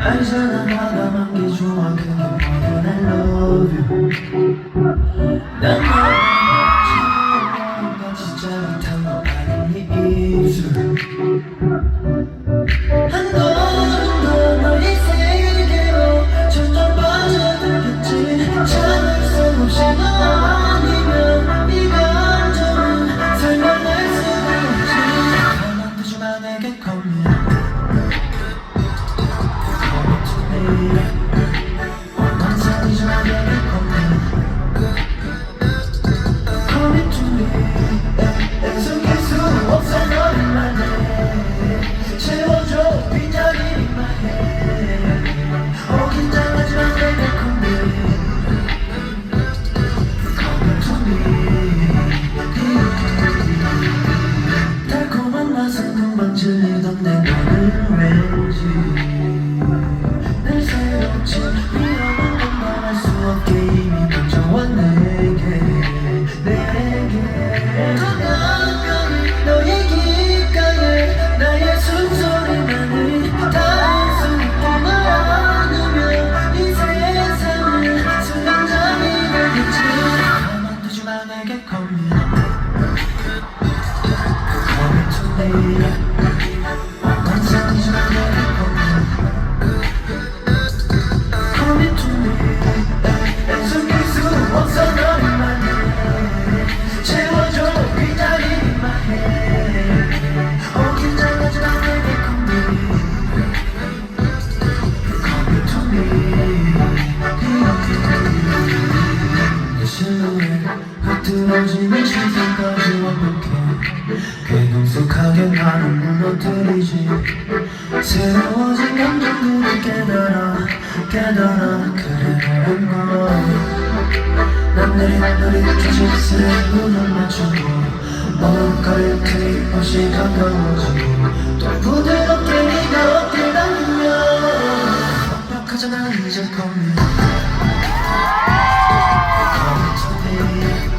알잖아 나가 만기 좋아. 그게 뭐 든? I love you 난 너랑 같이 짜릿한 거 아닌 네 입술 나는 무너뜨리지. 새로워진 감정들이 깨달아 깨달아. 그래 그런 걸난 내린 눈이 주짓세 눈을 맞추고 먼 거리 틀림없이 가까워지고 또 부드럽게 네가 어깨 당기며 완벽하잖아 이제 겁니다 Come to me